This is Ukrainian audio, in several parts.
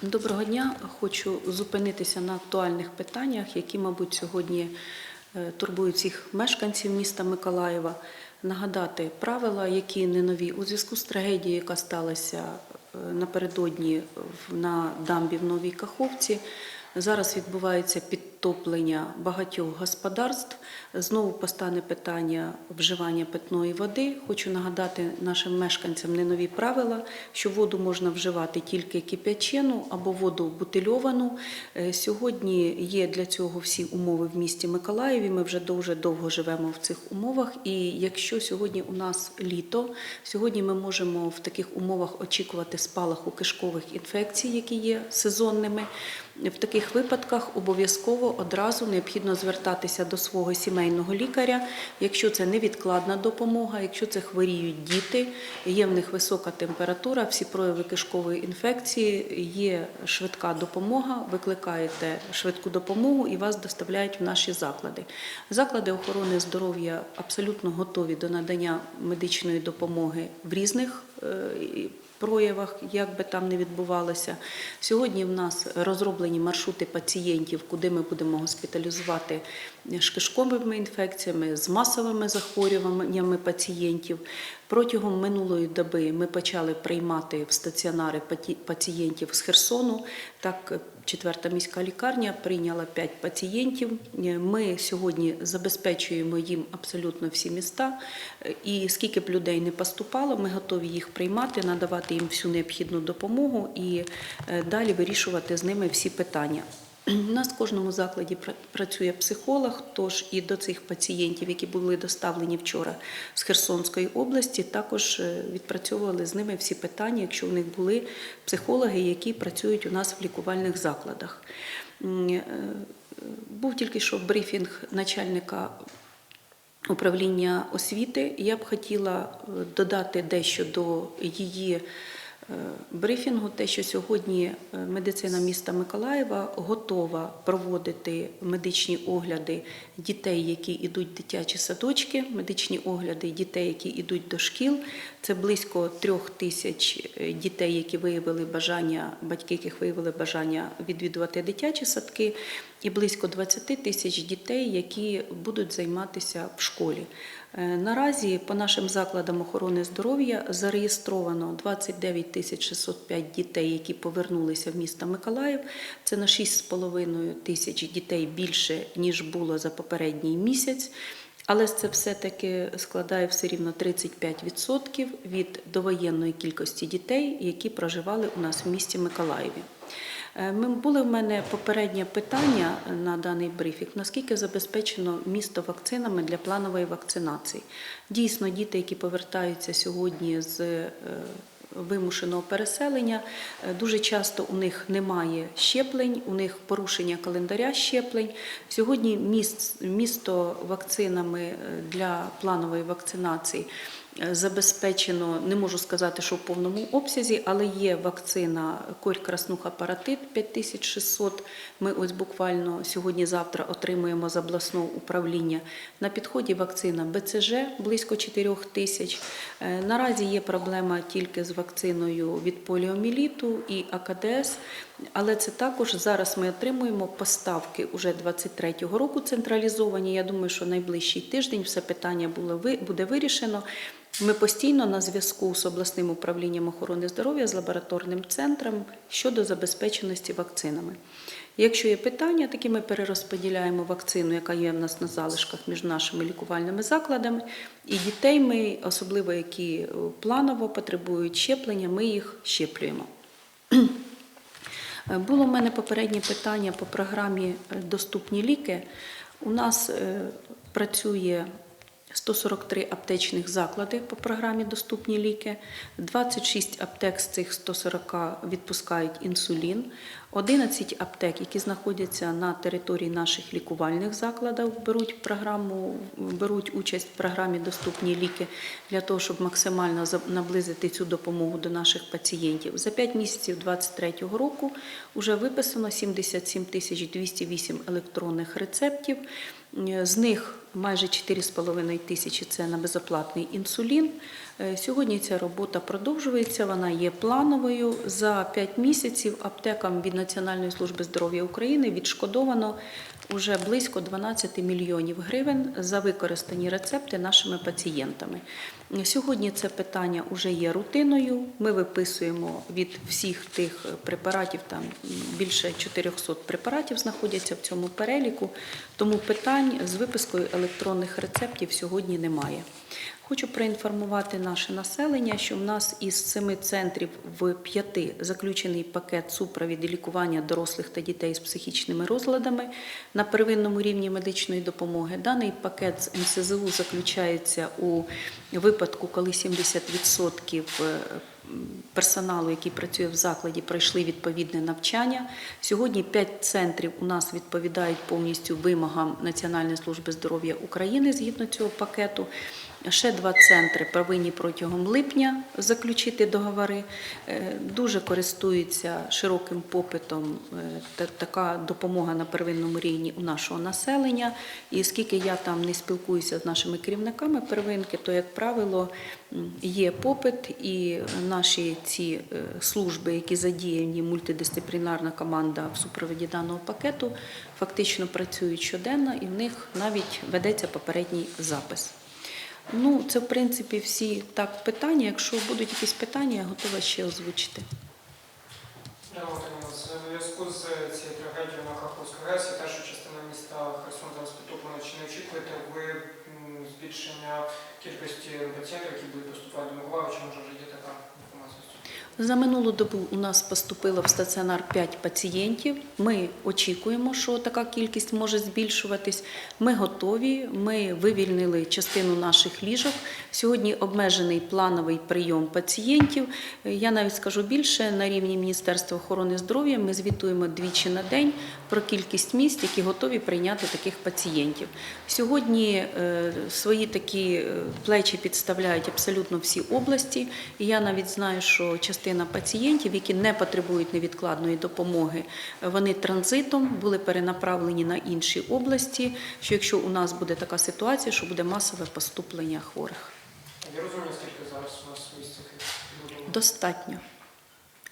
Доброго дня. Хочу зупинитися на актуальних питаннях, які, мабуть, сьогодні е, турбують всіх мешканців міста Миколаєва. Нагадати правила, які не нові у зв'язку з трагедією, яка сталася е, напередодні на дамбі в Новій Каховці. Зараз відбувається підтоплення багатьох господарств. Знову постане питання вживання питної води. Хочу нагадати нашим мешканцям не нові правила, що воду можна вживати тільки кип'ячену або воду бутильовану. Е, Сьогодні є для цього всі умови в місті Миколаєві. Ми вже дуже довго живемо в цих умовах. І якщо сьогодні у нас літо, сьогодні ми можемо в таких умовах очікувати спалаху кишкових інфекцій, які є сезонними. В таких випадках обов'язково одразу необхідно звертатися до свого сімейного лікаря, якщо це невідкладна допомога, якщо це хворіють діти, є в них висока температура, всі прояви кишкової інфекції, є швидка допомога, викликаєте швидку допомогу і вас доставляють в наші заклади. Заклади охорони здоров'я абсолютно готові до надання медичної допомоги в різних проявах, як би там не відбувалося. Сьогодні в нас розроблені маршрути пацієнтів, куди ми будемо госпіталізувати з кишковими інфекціями, з масовими захворюваннями пацієнтів. Протягом минулої доби ми почали приймати в стаціонари пацієнтів з Херсону. Так, четверта міська лікарня прийняла 5 пацієнтів. Ми сьогодні забезпечуємо їм абсолютно всі міста. І скільки б людей не поступало, ми готові їх приймати, надавати їм всю необхідну допомогу і е, далі вирішувати з ними всі питання. У нас в кожному закладі працює психолог, тож і до цих пацієнтів, які були доставлені вчора з Херсонської області, також е, відпрацьовували з ними всі питання, якщо в них були психологи, які працюють у нас в лікувальних закладах. Е, Був тільки що брифінг начальника управління освіти. Я б хотіла е, додати дещо до її брифінгу, те, що сьогодні е, медицина міста Миколаєва готова проводити медичні огляди дітей, які йдуть в дитячі садочки, медичні огляди дітей, які йдуть до шкіл. Це близько трьох тисяч е, дітей, які виявили бажання, батьки, яких виявили бажання відвідувати дитячі садки, і близько 20 тисяч дітей, які будуть займатися в школі. Е, Наразі по нашим закладам охорони здоров'я зареєстровано 29 тисяч 605 дітей, які повернулися в місто Миколаїв. Це на 6,5 тисяч дітей більше ніж було за попередній місяць. Але це все-таки складає все рівно 35% від довоєнної кількості дітей, які проживали у нас в місті Миколаєві. Е, Ми були в мене попереднє питання на даний брифінг. Наскільки забезпечено місто вакцинами для планової вакцинації? Дійсно, діти, які повертаються сьогодні з е, вимушеного переселення, е, дуже часто у них немає щеплень, у них порушення календаря щеплень. Сьогодні місто вакцинами для планової вакцинації забезпечено, не можу сказати, що в повному обсязі, але є вакцина корь краснуха паратит 5600. Ми ось буквально сьогодні-завтра отримуємо з обласного управління. На підході вакцина БЦЖ близько 4 тисяч. Е, Наразі є проблема тільки з вакциною від поліоміліту і АКДС, але це також зараз ми отримуємо поставки уже 23-го року централізовані. Я думаю, що найближчий тиждень все питання було буде вирішено. Ми постійно на зв'язку з обласним управлінням охорони здоров'я з лабораторним центром щодо забезпеченості вакцинами. Якщо є питання, такі ми перерозподіляємо вакцину, яка є в нас на залишках між нашими лікувальними закладами, і дітей ми, особливо які е, планово потребують щеплення, ми їх щеплюємо. Е, Було в мене попереднє питання по програмі е, Доступні ліки. У нас е, працює 143 аптечних заклади по програмі Доступні ліки. 26 аптек з цих 140 відпускають інсулін. 11 аптек, які знаходяться на території наших лікувальних закладів, беруть програму, беруть участь в програмі Доступні ліки для того, щоб максимально наблизити цю допомогу до наших пацієнтів. За 5 місяців 2023 року вже виписано 77 тисяч 208 електронних рецептів. З них майже 4,5 тисячі це на безоплатний інсулін. Е, Сьогодні ця робота продовжується, вона є плановою. За 5 місяців аптекам від Національної служби здоров'я України відшкодовано уже близько 12 мільйонів гривень за використані рецепти нашими пацієнтами. Сьогодні це питання вже є рутиною. Ми виписуємо від всіх тих препаратів, там більше 400 препаратів знаходяться в цьому переліку, тому питань з випискою електронних рецептів сьогодні немає. Хочу проінформувати наше населення, що в нас із семи центрів в п'яти заключений пакет супровід і лікування дорослих та дітей з психічними розладами на первинному рівні медичної допомоги. Даний пакет з МСЗУ заключається у випадку, коли 70% персоналу, який працює в закладі, пройшли відповідне навчання. Сьогодні п'ять центрів у нас відповідають повністю вимогам Національної служби здоров'я України згідно цього пакету. Ще два центри повинні протягом липня заключити договори. Е, Дуже користуються широким попитом е, така допомога на первинному рівні у нашого населення. І оскільки я там не спілкуюся з нашими керівниками первинки, то, як правило, є попит, і наші ці е, служби, які задіяні, мультидисциплінарна команда в супроводі даного пакету, фактично працюють щоденно, і в них навіть ведеться попередній запис. Ну, це в принципі всі так питання. Якщо будуть якісь питання, я готова ще озвучити. У зв'язку з цією трагедією на Каховській ГЕС і те, що частина міста Херсон зараз підтоплена, чи не очікуєте ви збільшення кількості пацієнтів, які будуть поступати до Миколаєва, чи може вже є така? За минулу добу у нас поступило в стаціонар 5 пацієнтів. Ми очікуємо, що така кількість може збільшуватись. Ми готові. Ми вивільнили частину наших ліжок. Сьогодні обмежений плановий прийом пацієнтів. Я навіть скажу більше на рівні Міністерства охорони здоров'я. Ми звітуємо двічі на день про кількість місць, які готові прийняти таких пацієнтів. Сьогодні е, свої такі е, плечі підставляють абсолютно всі області. І я навіть знаю, що частина пацієнтів, які не потребують невідкладної допомоги, вони транзитом були перенаправлені на інші області. Що якщо у нас буде така ситуація, що буде масове поступлення хворих, Я розумію, скільки зараз у нас місць достатньо.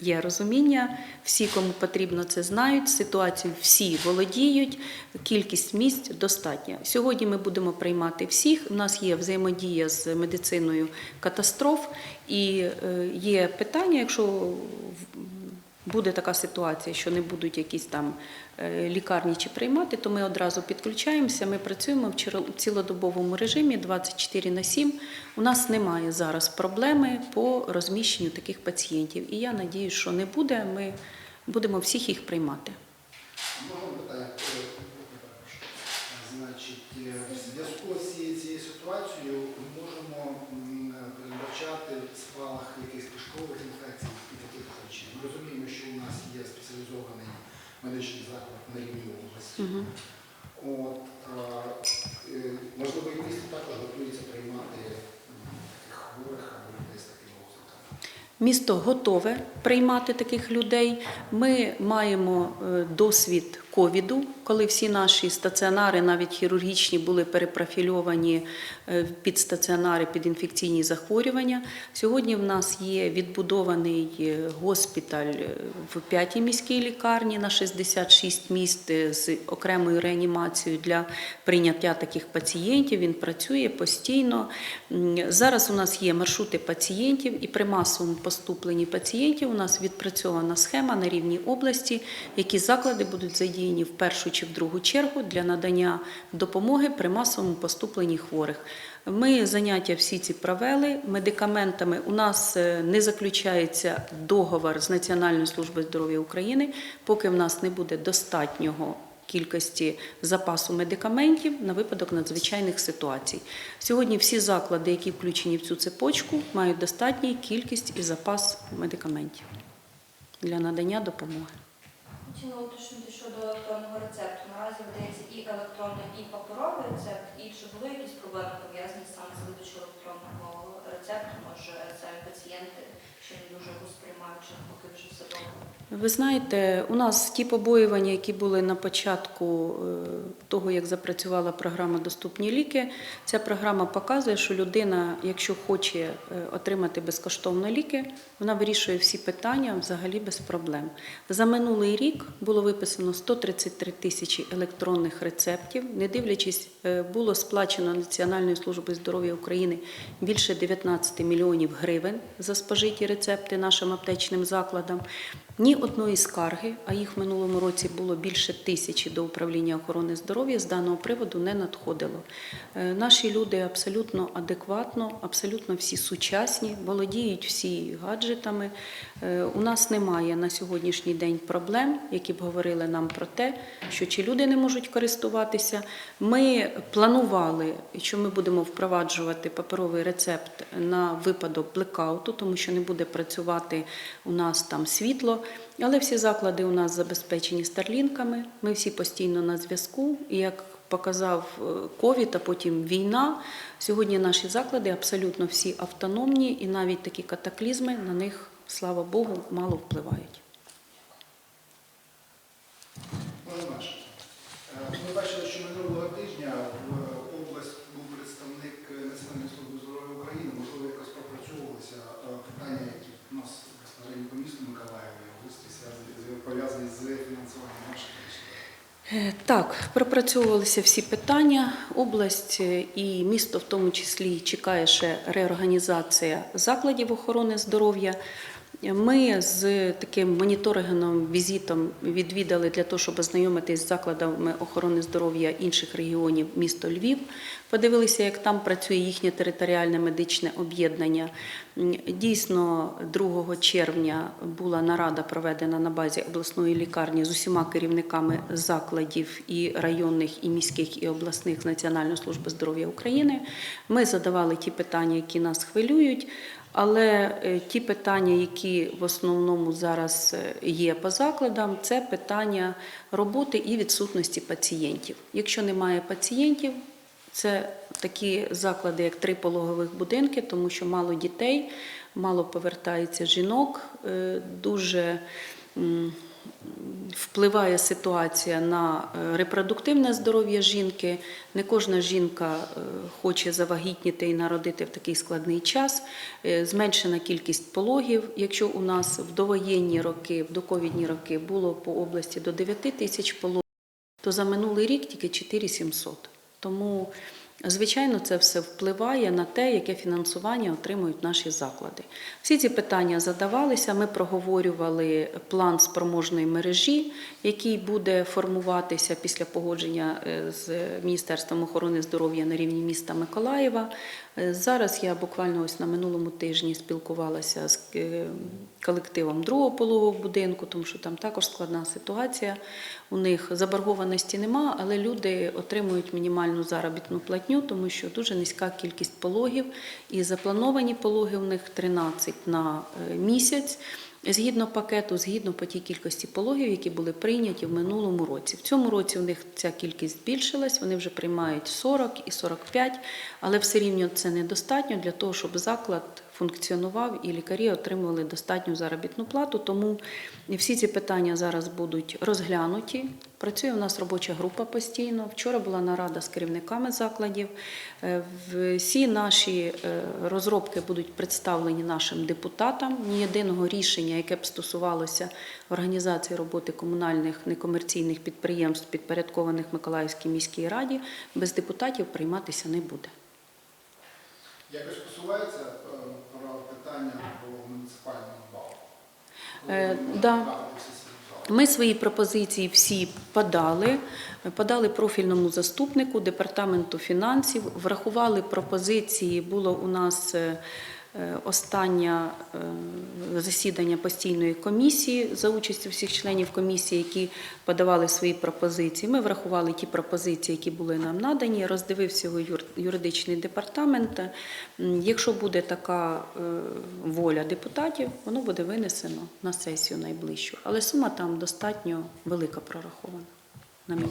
Є розуміння, всі, кому потрібно, це знають. Ситуацію всі володіють, кількість місць достатня. Сьогодні ми будемо приймати всіх. У нас є взаємодія з медициною катастроф, і е, є питання, якщо буде така ситуація, що не будуть якісь там е, лікарні чи приймати, то ми одразу підключаємося. Ми працюємо в цілодобовому режимі 24 на 7. У нас немає зараз проблеми по розміщенню таких пацієнтів. І я надію, що не буде. Ми будемо всіх їх приймати. Е. Значить, е, в зв'язку з цією цією ситуацією можемо м, передбачати спалах якихось кишкових інфекцій і таких речей. Ми розуміємо, що у нас є спеціалізований медичний заклад на рівні області. Мгм. От, а, е, можливо, і місто також готується приймати таких хворих або людей з такими ознаками. Місто готове приймати таких людей. Ми маємо е, досвід ковіду, коли всі наші стаціонари, навіть хірургічні, були перепрофільовані е, під стаціонари під інфекційні захворювання. Сьогодні в нас є відбудований е, госпіталь е, в п'ятій міській лікарні на 66 місць е, з окремою реанімацією для прийняття таких пацієнтів. Він працює постійно. Зараз у нас є маршрути пацієнтів, і при масовому поступленні пацієнтів у нас відпрацьована схема на рівні області, які заклади будуть задіяні в першу чи в другу чергу для надання допомоги при масовому поступленні хворих. Ми заняття всі ці провели медикаментами. У нас е, не заключається договор з Національною службою здоров'я України, поки в нас не буде достатнього кількості запасу медикаментів на випадок надзвичайних ситуацій. Сьогодні всі заклади, які включені в цю цепочку, мають достатню кількість і запас медикаментів для надання допомоги. Щодо електронного рецепту. Наразі видається і електронний, і паперовий рецепт. І чи були якісь проблеми пов'язані саме з видачою електронного рецепту? Може, самі пацієнти, чи не дуже його сприймають, чи навпаки вже все добре? Ви знаєте, у нас ті побоювання, які були на початку е, того, як запрацювала програма Доступні ліки. Ця програма показує, що людина, якщо хоче е, отримати безкоштовно ліки, вона вирішує всі питання взагалі без проблем. За минулий рік було виписано 133 тисячі електронних рецептів. Не дивлячись, е, було сплачено Національною службою здоров'я України більше 19 мільйонів гривень за спожиті рецепти нашим аптечним закладам. Ні одної скарги, а їх в минулому році було більше тисячі до управління охорони здоров'я, з даного приводу не надходило. Е, Наші люди абсолютно адекватно, абсолютно всі сучасні, володіють всі гаджетами. Е, У нас немає на сьогоднішній день проблем, які б говорили нам про те, що чи люди не можуть користуватися. Ми планували, що ми будемо впроваджувати паперовий рецепт на випадок блекауту, тому що не буде працювати у нас там світло. Але всі заклади у нас забезпечені старлінками. Ми всі постійно на зв'язку. І як показав е, ковід, а потім війна, сьогодні наші заклади абсолютно всі автономні, і навіть такі катаклізми на них, слава Богу, мало впливають. Може наше. Е, Ми бачили, що минулого тижня в область був представник Національної служби здоров'я України. Можливо, якось пропрацьовувалися е, питання, які в нас безпосередньо по місту Миколаєва, і області зв'язані- з- пов'язані з фінансуванням наших міст. Е, Так, пропрацьовувалися всі питання. Область е, і місто, в тому числі, чекає ще реорганізація закладів охорони здоров'я. Ми з таким моніторинговим візитом відвідали для того, щоб ознайомитись з закладами охорони здоров'я інших регіонів місто Львів. Подивилися, як там працює їхнє територіальне медичне об'єднання. Дійсно, 2 червня була нарада проведена на базі обласної лікарні з усіма керівниками закладів і районних, і міських, і обласних Національної служби здоров'я України. Ми задавали ті питання, які нас хвилюють. Але е, ті питання, які в основному зараз е, є по закладам, це питання роботи і відсутності пацієнтів. Якщо немає пацієнтів, це такі заклади, як три пологових будинки, тому що мало дітей, мало повертається жінок, е, дуже впливає ситуація на е, репродуктивне здоров'я жінки. Не кожна жінка е, хоче завагітніти і народити в такий складний час. Е, Зменшена кількість пологів. Якщо у нас в довоєнні роки, в доковідні роки було по області до 9 тисяч пологів, то за минулий рік тільки 4700. Тому, звичайно, це все впливає на те, яке фінансування отримують наші заклади. Всі ці питання задавалися. Ми проговорювали план спроможної мережі, який буде формуватися після погодження е, з Міністерством охорони здоров'я на рівні міста Миколаєва. Е, Зараз я буквально ось на минулому тижні спілкувалася з е, колективом другого пологового будинку, тому що там також складна ситуація. У них заборгованості нема, але люди отримують мінімальну заробітну платню, тому що дуже низька кількість пологів, і заплановані пологи у них 13 на е, місяць. Згідно пакету, згідно по тій кількості пологів, які були прийняті в минулому році. В цьому році у них ця кількість збільшилась, вони вже приймають 40 і 45, але все рівно це недостатньо для того, щоб заклад функціонував і лікарі отримували достатню заробітну плату. Тому всі ці питання зараз будуть розглянуті. Працює у нас робоча група постійно. Вчора була нарада з керівниками закладів. Е, Всі наші е, розробки будуть представлені нашим депутатам. Ні єдиного рішення, яке б стосувалося організації роботи комунальних некомерційних підприємств, підпорядкованих Миколаївській міській раді, без депутатів прийматися не буде. Якось посувається питання по муніципальному балу? Е, ми да. Ми свої пропозиції всі подали. Подали профільному заступнику департаменту фінансів. Врахували пропозиції. Було у нас е, останнє е, засідання постійної комісії за участю всіх членів комісії, які подавали свої пропозиції. Ми врахували ті пропозиції, які були нам надані. Роздивився його юр- юридичний департамент. Якщо буде така е, воля депутатів, воно буде винесено на сесію найближчу. Але сума там достатньо велика прорахована. На мій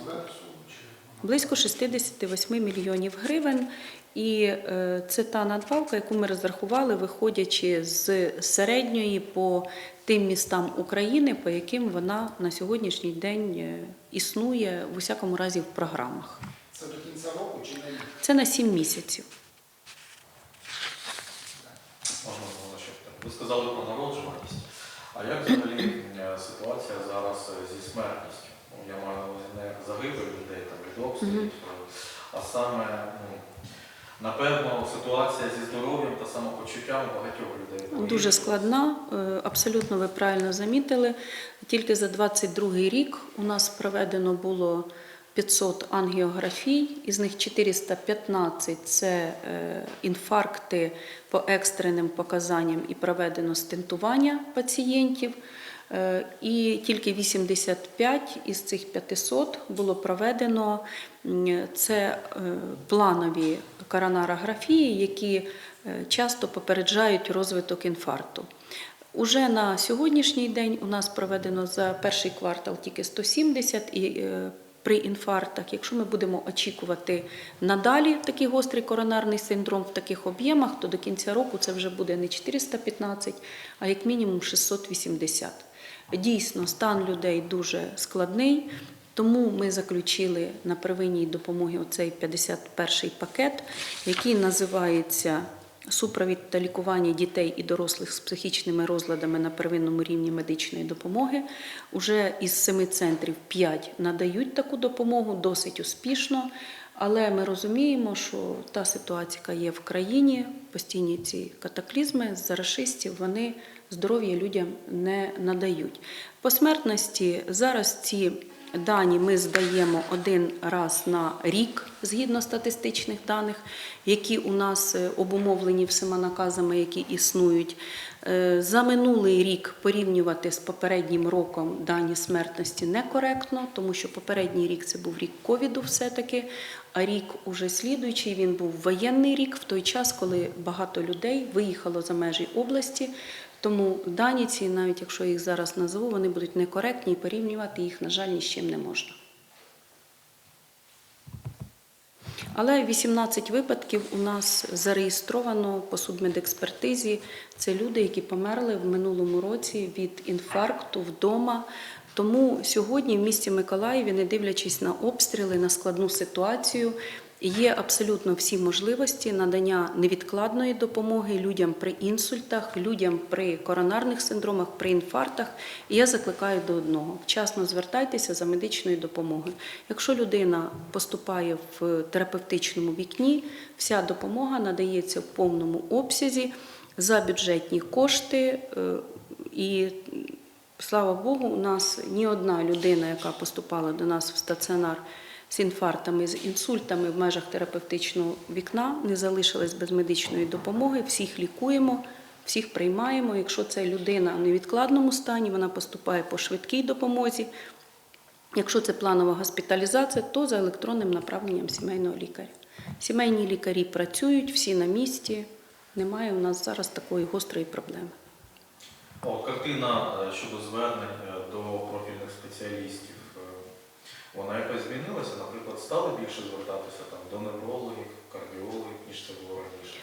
близько 68 мільйонів гривень. І е, це та надбавка, яку ми розрахували, виходячи з середньої по тим містам України, по яким вона на сьогоднішній день е, існує в усякому разі в програмах. Це до кінця року чи не? Це на 7 місяців. Можна було ще питання. Ви сказали про народжуваність. А як взагалі е, ситуація зараз зі смертністю? Ну, я маю на увазі не загибель людей там від обстрілів, а саме, ну, напевно, ситуація зі здоров'ям та самопочуттям у багатьох людей. Дуже складна, е, абсолютно ви правильно замітили. Тільки за 22 рік у нас проведено було 500 ангіографій, із них 415 – це е, інфаркти по екстреним показанням і проведено стентування пацієнтів. Е, І тільки 85 із цих 500 було проведено це е, планові коронарографії, які е, часто попереджають розвиток інфаркту. Уже на сьогоднішній день у нас проведено за перший квартал тільки 170 і при інфарктах, якщо ми будемо очікувати надалі такий гострий коронарний синдром в таких об'ємах, то до кінця року це вже буде не 415, а як мінімум 680. Дійсно, стан людей дуже складний. Тому ми заключили на первинній допомогі оцей 51-й пакет, який називається Супровід та лікування дітей і дорослих з психічними розладами на первинному рівні медичної допомоги. Уже із семи центрів 5 надають таку допомогу досить успішно. Але ми розуміємо, що та ситуація, яка є в країні, постійні ці катаклізми з рашистів, вони здоров'я людям не надають. По смертності зараз ці дані ми здаємо один раз на рік згідно статистичних даних, які у нас е, обумовлені всіма наказами, які існують. Е, За минулий рік порівнювати з попереднім роком дані смертності некоректно, тому що попередній рік це був рік ковіду, все-таки, а рік уже слідуючий він був воєнний рік в той час, коли багато людей виїхало за межі області. Тому дані ці, навіть якщо їх зараз назву, вони будуть некоректні і порівнювати їх, на жаль, ні з чим не можна. Але 18 випадків у нас зареєстровано по судмедекспертизі. Це люди, які померли в минулому році від інфаркту вдома. Тому сьогодні в місті Миколаєві, не дивлячись на обстріли, на складну ситуацію, є абсолютно всі можливості надання невідкладної допомоги людям при інсультах, людям при коронарних синдромах, при інфарктах. І я закликаю до одного: вчасно звертайтеся за медичною допомогою. Якщо людина поступає в терапевтичному вікні, вся допомога надається в повному обсязі за бюджетні кошти. е, І слава Богу, у нас ні одна людина, яка поступала до нас в стаціонар з інфарктами, з інсультами в межах терапевтичного вікна, не залишилась без медичної допомоги. Всіх лікуємо, всіх приймаємо. Якщо це людина в невідкладному стані, вона поступає по швидкій допомозі. Якщо це планова госпіталізація, то за електронним направленням сімейного лікаря. Сімейні лікарі працюють, всі на місці. Немає у нас зараз такої гострої проблеми. О, картина е, щодо звернень е, до профільних спеціалістів, е, вона якось змінилася? Наприклад, стали більше звертатися там, до неврологів, кардіологів, ніж це було раніше?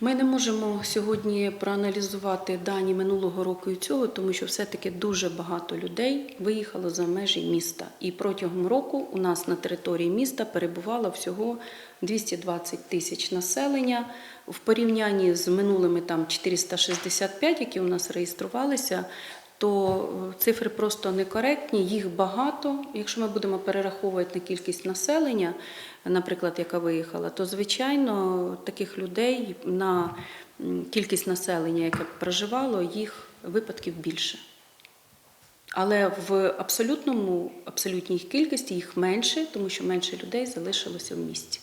Ми не можемо сьогодні проаналізувати дані минулого року і цього, тому що все-таки дуже багато людей виїхало за межі міста. І протягом року у нас на території міста перебувало всього 220 тисяч населення. В порівнянні з минулими там 465, які у нас реєструвалися, то е, цифри просто некоректні, їх багато. Якщо ми будемо перераховувати на кількість населення, наприклад, яка виїхала, то звичайно таких людей на кількість населення, яке проживало, їх випадків більше. Але в абсолютному, абсолютній кількості їх менше, тому що менше людей залишилося в місті.